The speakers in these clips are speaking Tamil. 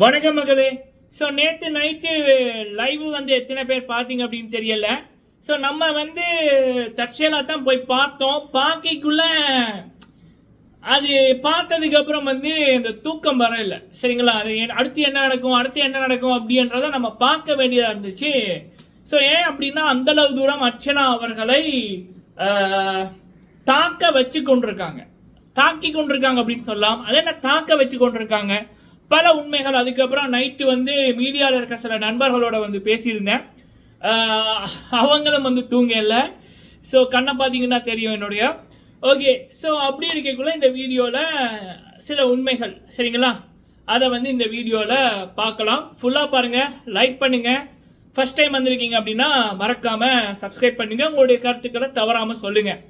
வணக்க மகளே. ஸோ நேற்று நைட்டு லைவ் வந்து எத்தனை பேர் பார்த்தீங்க அப்படின்னு தெரியல. ஸோ நம்ம வந்து தற்செயலாக தான் போய் பார்த்தோம். பார்க்கக்குள்ள அது பார்த்ததுக்கு அப்புறம் வந்து இந்த தூக்கம் வரல. சரிங்களா? அது அடுத்து என்ன நடக்கும் அடுத்து என்ன நடக்கும் அப்படின்றத நம்ம பார்க்க வேண்டியதாக இருந்துச்சு. ஸோ ஏன் அப்படின்னா அந்த அளவு தூரம் அர்ச்சனா அவர்களை தாக்க வச்சு கொண்டிருக்காங்க. தாக்கி கொண்டிருக்காங்க அப்படின்னு சொல்லலாம். அதே என்ன தாக்க வச்சு கொண்டிருக்காங்க? பல உண்மைகள். அதுக்கப்புறம் நைட்டு வந்து மீடியாவில் இருக்க சில நண்பர்களோட வந்து பேசியிருந்தேன். அவங்களும் வந்து தூங்கல. ஸோ கண்ணை பார்த்தீங்கன்னா தெரியும் என்னுடைய. ஓகே ஸோ அப்படி இருக்கக்குள்ள இந்த வீடியோவில் சில உண்மைகள் சரிங்களா? அதை வந்து இந்த வீடியோவில் பார்க்கலாம். ஃபுல்லாக பாருங்கள் லைக் பண்ணுங்கள் ஃபஸ்ட் டைம் வந்திருக்கீங்க அப்படின்னா மறக்காமல் சப்ஸ்கிரைப் பண்ணுங்கள் உங்களுடைய கருத்துக்களை தவறாமல் சொல்லுங்கள்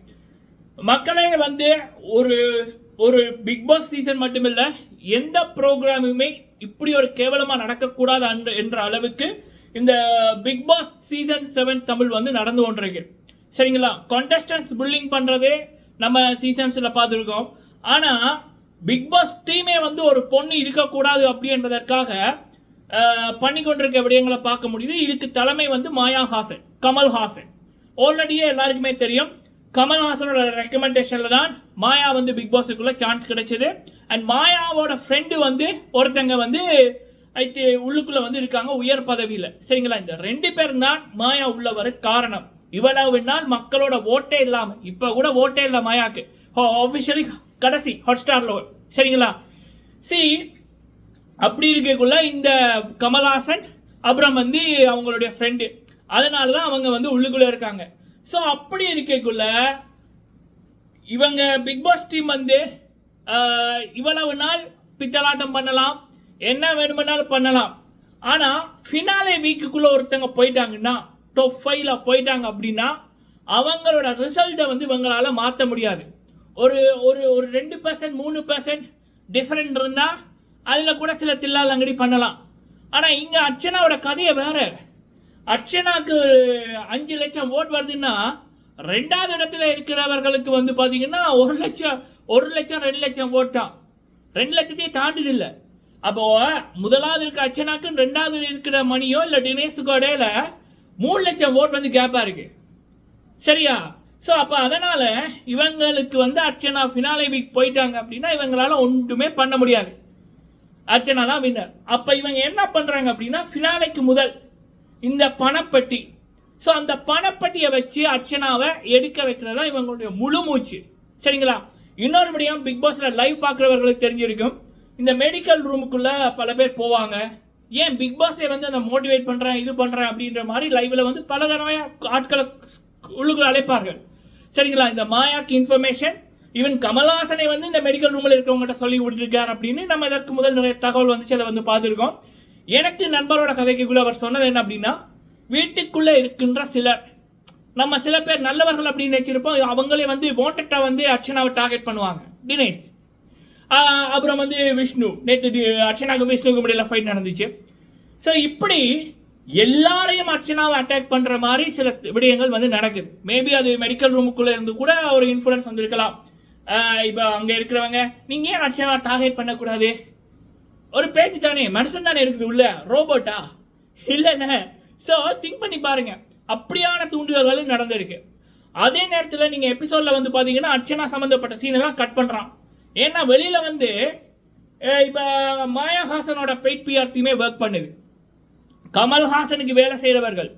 மக்களே வந்து ஒரு ஒரு பிக் பாஸ் சீசன் மட்டுமில்ல எந்த ப்ரோக்ராமுமே இப்படி ஒரு கேவலமாக நடக்கக்கூடாது என்ற அளவுக்கு இந்த Bigg Boss season seven Tamil வந்து நடந்து கொண்டிருக்கு. சரிங்களா? கான்டெஸ்டன்ஸ் புல்லிங் பண்ணுறதே நம்ம சீசன்ஸில் பார்த்துருக்கோம். ஆனால் பிக் பாஸ் டீமே வந்து ஒரு பொண்ணு இருக்கக்கூடாது அப்படி என்பதற்காக பண்ணி கொண்டிருக்க விடயங்களை பார்க்க முடியுது. இதுக்கு தலைமை வந்து மாயா ஹாசன் கமல் ஹாசன். ஆல்ரெடியே எல்லாருக்குமே தெரியும். கமல்ஹாசனோட ரெக்கமெண்டேஷனில் தான் மாயா வந்து பிக் பாஸுக்குள்ளே சான்ஸ் கிடைச்சது. அண்ட் மாயாவோட ஃப்ரெண்டு வந்து ஒருத்தங்க வந்து ஐத்து உள்ளுக்குள்ளே வந்து இருக்காங்க உயர் பதவியில். சரிங்களா? இந்த ரெண்டு பேரும் தான் மாயா உள்ள வர காரணம். இவ்வளவு நாள் மக்களோட ஓட்டே இல்லாமல் இப்போ கூட ஓட்டே இல்லை மாயாக்கு. ஆஃபிஷியலி கடைசி ஹாட் ஸ்டார்ல சரிங்களா? சி அப்படி இருக்கக்குள்ள இந்த கமல்ஹாசன் அப்புறம் வந்து அவங்களுடைய ஃப்ரெண்டு அதனால தான் அவங்க வந்து உள்ளுக்குள்ளே இருக்காங்க. ஸோ அப்படி இருக்கக்குள்ள இவங்க பிக் பாஸ் டீம் வந்து இவ்வளவு நாள் பித்தலாட்டம் பண்ணலாம். என்ன வேணுமென்னாலும் பண்ணலாம். ஆனால் ஃபினாலே வீக்குக்குள்ளே ஒருத்தங்க போயிட்டாங்கன்னா டாப் ஃபைவ்ல போயிட்டாங்க அப்படின்னா அவங்களோட ரிசல்ட்டை வந்து இவங்களால மாற்ற முடியாது. ஒரு ஒரு ஒரு ரெண்டு பர்சன்ட் மூணு பர்சன்ட் டிஃப்ரெண்ட் இருந்தால் அதில் கூட சில தில்லாலங்கடி பண்ணலாம். ஆனால் இங்கே அர்ச்சனாவோட கதையை வேறு. அர்ச்சனாக்கு அஞ்சு லட்சம் ஓட் வருதுன்னா ரெண்டாவது இடத்துல இருக்கிறவர்களுக்கு வந்து பார்த்தீங்கன்னா ஒரு லட்சம் ஒரு லட்சம் ரெண்டு லட்சம் ஓட் தான். ரெண்டு லட்சத்தையும் தாண்டுது இல்லை அப்போ முதலாவது இருக்க அர்ச்சனாக்கு ரெண்டாவது இருக்கிற மணியோ இல்லை டினேஸுக்கோ இடையில மூணு லட்சம் ஓட் வந்து கேப்பாக இருக்கு சரியா? ஸோ அப்போ அதனால் இவங்களுக்கு வந்து அர்ச்சனா ஃபினாலே வீக் போயிட்டாங்க அப்படின்னா இவங்களால ஒன்றுமே பண்ண முடியாது. அர்ச்சனா தான் வின்னர் அப்போ இவங்க என்ன பண்ணுறாங்க அப்படின்னா ஃபினாலைக்கு முதல் இந்த பணப்பெட்டி. ஸோ அந்த பணப்பட்டியை வச்சு அர்ச்சனாவை எடுக்க வைக்கிறது தான் இவங்களுடைய முழு மூச்சு. சரிங்களா? இன்னொரு விடயம் பிக் பாஸில் லைவ் பார்க்குறவர்களுக்கு தெரிஞ்சிருக்கும். இந்த மெடிக்கல் ரூமுக்குள்ளே பல பேர் போவாங்க. ஏன் பிக் பாஸை வந்து அந்த மோட்டிவேட் பண்ணுறேன் இது பண்ணுறேன் அப்படின்ற மாதிரி லைவில் வந்து பல தடவை ஆட்களை உள்ளுக்குள்ள அழைப்பார்கள். சரிங்களா? இந்த மாயாக்கு இன்ஃபர்மேஷன் ஈவன் கமல்ஹாசனை வந்து இந்த மெடிக்கல் ரூமில் இருக்கிறவங்ககிட்ட சொல்லி விட்டுருக்கார் அப்படின்னு நம்ம இதற்கு முதல் நிறைய தகவல் வந்துச்சு அதை வந்து பார்த்துருக்கோம். எனக்கு நண்பரோட கதைக்குள்ளே அவர் சொன்னது என்ன அப்படின்னா வீட்டுக்குள்ளே இருக்கின்ற சிலர் நம்ம சில பேர் நல்லவர்கள் அப்படின்னு நினச்சிருப்போம். அவங்களே வந்து வாண்டட்டாக வந்து அர்ச்சனாவை டார்கெட் பண்ணுவாங்க. தினேஷ். அப்புறம் வந்து விஷ்ணு. நேற்று அர்ச்சனாவுக்கு விஷ்ணுக்கு முடியல ஃபைட் நடந்துச்சு. ஸோ இப்படி எல்லாரையும் அர்ச்சனாவை அட்டாக் பண்ணுற மாதிரி சில விடயங்கள் வந்து நடக்குது. மேபி அது மெடிக்கல் ரூமுக்குள்ளே இருந்து கூட ஒரு இன்ஃபுளுன்ஸ் வந்திருக்கலாம். இப்போ அங்கே இருக்கிறவங்க நீங்கள் ஏன் அர்ச்சனா டார்கெட் பண்ணக்கூடாது? ஒரு பேச்சு தானே? மனுஷன் தானே இருக்குது உள்ள? ரோபோட்டா இல்லைண்ணே. ஸோ திங்க் பண்ணி பாருங்க. அப்படியான தூண்டுதல்களும் நடந்திருக்கு. அதே நேரத்தில் நீங்கள் எபிசோடில் வந்து பார்த்தீங்கன்னா அர்ச்சனா சம்மந்தப்பட்ட சீனெல்லாம் கட் பண்ணுறான் ஏன்னா வெளியில் வந்து இப்போ மாயாஹாசனோட பெயிட் பிஆர் டீமே ஒர்க் பண்ணுது. கமல்ஹாசனுக்கு வேலை செய்கிறவர்கள்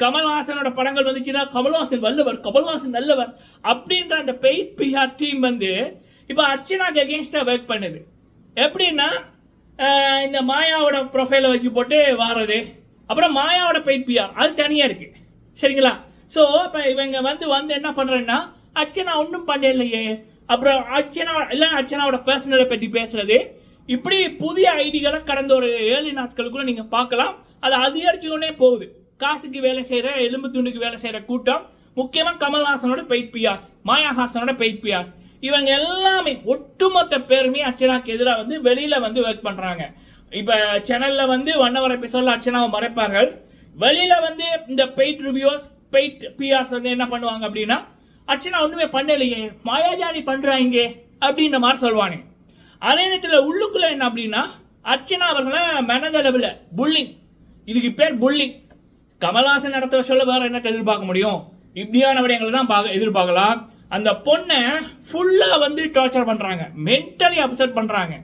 கமல்ஹாசனோட படங்கள் வந்துச்சுன்னா கமல்ஹாசன் வல்லவர் கமல்ஹாசன் நல்லவர் அப்படின்ற அந்த பெயிட் பிஆர் டீம் வந்து இப்போ அர்ச்சனாக்கு அகேன்ஸ்டாக ஒர்க் பண்ணுது. எப்படின்னா இந்த மாயாவோட ப்ரொஃபைலை வச்சு போட்டு வாடுறது அப்புறம் மாயாவோட பெயிட் பிஆர் அது தனியாக இருக்குது சரிங்களா? ஸோ இப்போ இவங்க வந்து வந்து என்ன பண்ணுறேன்னா அர்ச்சனா ஒன்றும் பண்ணலையே. அப்புறம் அர்ச்சனா இல்லை அர்ச்சனாவோட பர்சனலை பற்றி பேசுகிறது இப்படி புதிய ஐடிகளை கடந்த ஒரு ஏழு நாட்களுக்குள்ளே நீங்கள் பார்க்கலாம். அது அதிகரிச்சுக்கொண்டே போகுது. காசுக்கு வேலை செய்கிற எலும்பு துண்டுக்கு வேலை செய்கிற கூட்டம். முக்கியமாக கமல்ஹாசனோட பெயிட் பியாஸ் மாயாஹாசனோட பெயிட் பியாஸ் இவங்க எல்லாமே ஒட்டுமொத்த பேருமே அர்ச்சனாக்கு எதிராக வந்து வெளியில் வந்து ஒர்க் பண்ணுறாங்க இப்போ சேனலில் வந்து ஒன் ஹவர் எபிசோடில் அர்ச்சனாவை மறைப்பார்கள். வெளியில் வந்து இந்த பெயிட் ரிவ்யூஸ் பெயிட் பிஆர்ஸ் வந்து என்ன பண்ணுவாங்க அப்படின்னா அர்ச்சனா ஒன்றுமே பண்ணலையே மாயாஜானி பண்ணுறாங்க அப்படின்ற மாதிரி சொல்லுவானே அதே நேரத்தில் உள்ளுக்குள்ள என்ன அப்படின்னா அர்ச்சனா அவர்களை மனதளவில் புல்லிங் இதுக்கு பேர் புல்லிங் கமல்ஹாசன் நடத்துகிற சொல்ல வேறு என்ன எதிர்பார்க்க முடியும்? இப்படியான விடயங்களை தான் பார்க்க எதிர்பார்க்கலாம். அந்த பொண்ணை ஃபுல்லாக வந்து டார்ச்சர் பண்ணுறாங்க மென்டலி அப்செட் பண்ணுறாங்க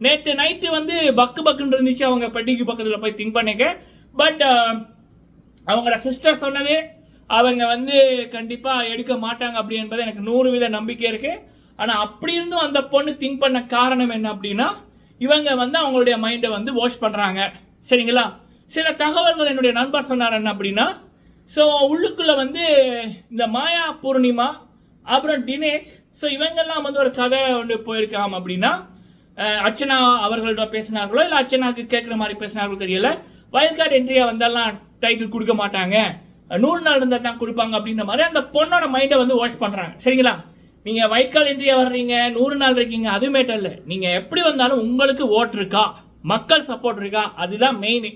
நேற்று நைட்டு வந்து பக்கு பக்குன்னு இருந்துச்சு அவங்க பெட்டிக்கு பக்கத்தில் போய் திங்க் பண்ணிக்க. பட் uh, அவங்களோட சிஸ்டர் சொன்னது அவங்க வந்து கண்டிப்பாக எடுக்க மாட்டாங்க அப்படி என்பது எனக்கு நூறு வித நம்பிக்கை இருக்குது ஆனால் அப்படி இருந்தும் அந்த பொண்ணு திங்க் பண்ண காரணம் என்ன அப்படின்னா இவங்க வந்து அவங்களுடைய மைண்டை வந்து வாஷ் பண்ணுறாங்க சரிங்களா? சில தகவல்கள் என்னுடைய நண்பர் சொன்னார் என்ன அப்படின்னா ஸோ உள்ளுக்குள்ளே வந்து இந்த மாயா பூர்ணிமா அப்புறம் தினேஷ் ஸோ இவங்கெல்லாம் வந்து ஒரு கதை ஒன்று போயிருக்காம் அப்படின்னா அர்ச்சனா அவர்கள்ட்ட பேசினார்களோ இல்லை அர்ச்சனாவுக்கு கேட்குற மாதிரி பேசினார்களோ தெரியல. வயல் கார்டு என்ட்ரியா வந்தாலாம் டைட்டில் கொடுக்க மாட்டாங்க. நூறு நாள் இருந்தால் தான் கொடுப்பாங்க அப்படின்ற மாதிரி அந்த பொண்ணோட மைண்டை வந்து வாஷ் பண்ணுறாங்க சரிங்களா? நீங்கள் ஒயிட் கார்டு என்ட்ரியா வர்றீங்க நூறு நாள் இருக்கீங்க அது மேட்டர் இல்லை. நீங்கள் எப்படி வந்தாலும் உங்களுக்கு ஓட் இருக்கா? மக்கள் சப்போர்ட் இருக்கா? அதுதான் மெயின்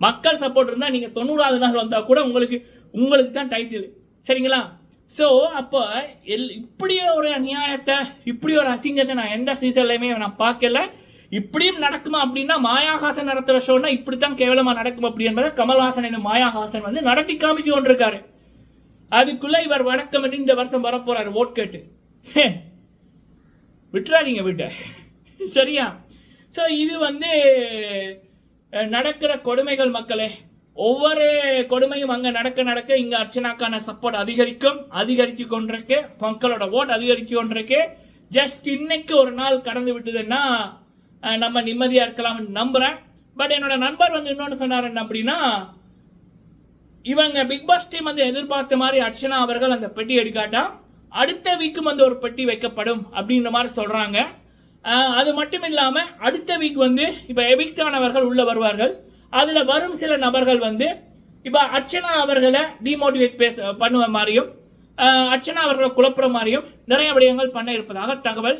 மக்கள் சப்போர்ட் இருந்தால் நீங்கள் தொண்ணூறாவது நாள் வந்தால் கூட உங்களுக்கு உங்களுக்கு தான் டைட்டில் சரிங்களா? ஸோ அப்போ எல் இப்படி ஒரு அநியாயத்தை இப்படி ஒரு அசிங்கத்தை நான் எந்த சீசன்லையுமே நான் பார்க்கல. இப்படியும் நடக்குமா அப்படின்னா மாயாஹாசன் நடத்துகிற ஷோனா இப்படித்தான் கேவலமாக நடக்கும் அப்படி என்பதை கமல்ஹாசன் என்னும் மாயாஹாசன் வந்து நடத்தி காமிச்சு கொண்டிருக்காரு. அதுக்குள்ளே இவர் வணக்கம் என்று இந்த வருஷம் வரப்போகிறார் ஓட் கேட்டு. ஹே, விட்டுறாதீங்க வீட்டை. சரியா? ஸோ இது வந்து நடக்கிற கொடுமைகள் மக்களே ஒவ்வொரு கொடுமையும் அங்கே நடக்க நடக்க இங்கே அர்ச்சனாக்கான சப்போர்ட் அதிகரிக்கும் அதிகரித்து கொண்டிருக்கு மக்களோட ஓட் அதிகரித்து கொண்டிருக்கு. ஜஸ்ட் இன்னைக்கு ஒரு நாள் கடந்து விட்டதுன்னா நம்ம நிம்மதியாக இருக்கலாம்னு நம்புகிறேன் பட் என்னோட நண்பர் வந்து இன்னொன்று சொன்னார் என்ன அப்படின்னா இவங்க பிக் பாஸ் டீம் வந்து எதிர்பார்த்த மாதிரி அர்ச்சனா அவர்கள் அந்த பெட்டி எடுக்காட்டா அடுத்த வீக்கும் வந்து ஒரு பெட்டி வைக்கப்படும் அப்படின்ற மாதிரி சொல்கிறாங்க அது மட்டும் இல்லாமல் அடுத்த வீக் வந்து இப்போ எபிக்டானவர்கள் உள்ளே வருவார்கள். அதில் வரும் சில நபர்கள் வந்து இப்போ அர்ச்சனா அவர்களை டிமோட்டிவேட் பேச பண்ணுவ மாதிரியும் அர்ச்சனா அவர்களை குழப்புற மாதிரியும் நிறைய விடயங்கள் பண்ண இருப்பதாக தகவல்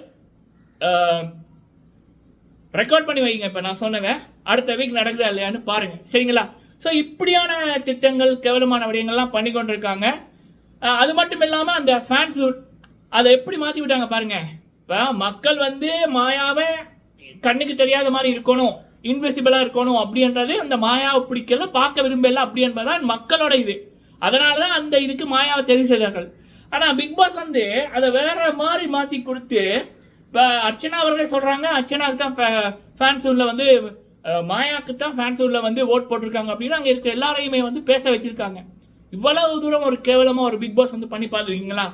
ரெக்கார்ட் பண்ணி வைங்க. இப்போ நான் சொன்னேங்க அடுத்த வீக் நடக்குதா இல்லையான்னு பாருங்கள் சரிங்களா? ஸோ இப்படியான திட்டங்கள் கேவலமான விடயங்கள்லாம் பண்ணி கொண்டிருக்காங்க. அது மட்டும் இல்லாமல் அந்த ஃபேன்ஸ் அதை எப்படி மாற்றி விட்டாங்க பாருங்கள் இப்போ மக்கள் வந்து மாயாவை கண்ணுக்கு தெரியாத மாதிரி இருக்கணும். இன்விசிபிளாக இருக்கணும் அப்படின்றது அந்த மாயாவை பிடிக்கல பார்க்க விரும்பல அப்படி என்பதுதான் மக்களோட இது. அதனால தான் அந்த இதுக்கு மாயாவை தெரிவு செய்தார்கள். ஆனால் பிக் பாஸ் வந்து அதை வேற மாதிரி மாற்றி கொடுத்து இப்போ அர்ச்சனா அவர்களே சொல்கிறாங்க அர்ச்சனாவுக்கு தான் ஃபேன்ஸ் உள்ள வந்து மாயாவுக்கு தான் ஃபேன்ஸ் உள்ள வந்து ஓட் போட்டிருக்காங்க அப்படின்னு அங்கே இருக்க எல்லாரையுமே வந்து பேச வச்சுருக்காங்க. இவ்வளவு தூரம் ஒரு கேவலமாக ஒரு பிக் பாஸ் வந்து பண்ணி பார்த்துருக்கீங்களா?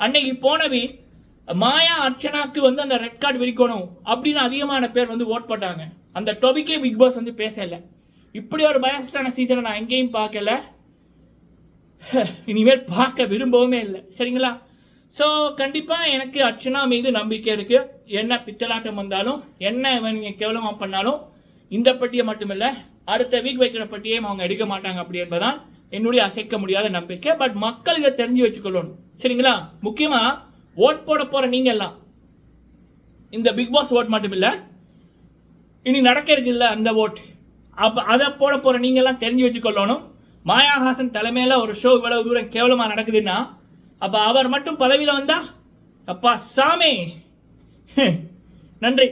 அன்னைக்கு போனவி மாயா அர்ச்சனாக்கு வந்து அந்த ரெட் கார்டு விரிக்கணும் அப்படின்னு அதிகமான பேர் வந்து ஓட் போட்டாங்க. அந்த டொபிக்கே பிக் பாஸ் வந்து பேசலை. இப்படி ஒரு பயஸ்டான சீசனை நான் எங்கேயும் பார்க்கல. இனிமேல் பார்க்க விரும்பவுமே இல்லை. சரிங்களா? ஸோ கண்டிப்பாக எனக்கு அர்ச்சனா மீது நம்பிக்கை இருக்குது என்ன பித்தலாட்டம் வந்தாலும் என்ன இவங்க கேவலமாக பண்ணாலும் இந்த பட்டியை மட்டுமில்ல அடுத்த வீக் வைக்கிற பட்டியையும் அவங்க எடுக்க மாட்டாங்க அப்படி என்பதான் என்னுடைய அசைக்க முடியாத நம்பிக்கை. பட் மக்கள் இதை தெரிஞ்சு வச்சுக்கொள்ளணும். சரிங்களா? முக்கியமாக ஓட் போட போகிற நீங்கள் எல்லாம். இந்த பிக் பாஸ் ஓட் மட்டும் இல்லை இனி நடக்க இருக்குல்ல அந்த ஓட் அப்போ அதை போட போகிற நீங்கள்லாம் தெரிஞ்சு வச்சுக்கொள்ளணும். மாயாஹாசன் தலைமையில் ஒரு ஷோ இவ்வளவு தூரம் கேவலமாக நடக்குதுன்னா அப்போ அவர் மட்டும் பதவியில் வந்தா அப்பா சாமி. நன்றி.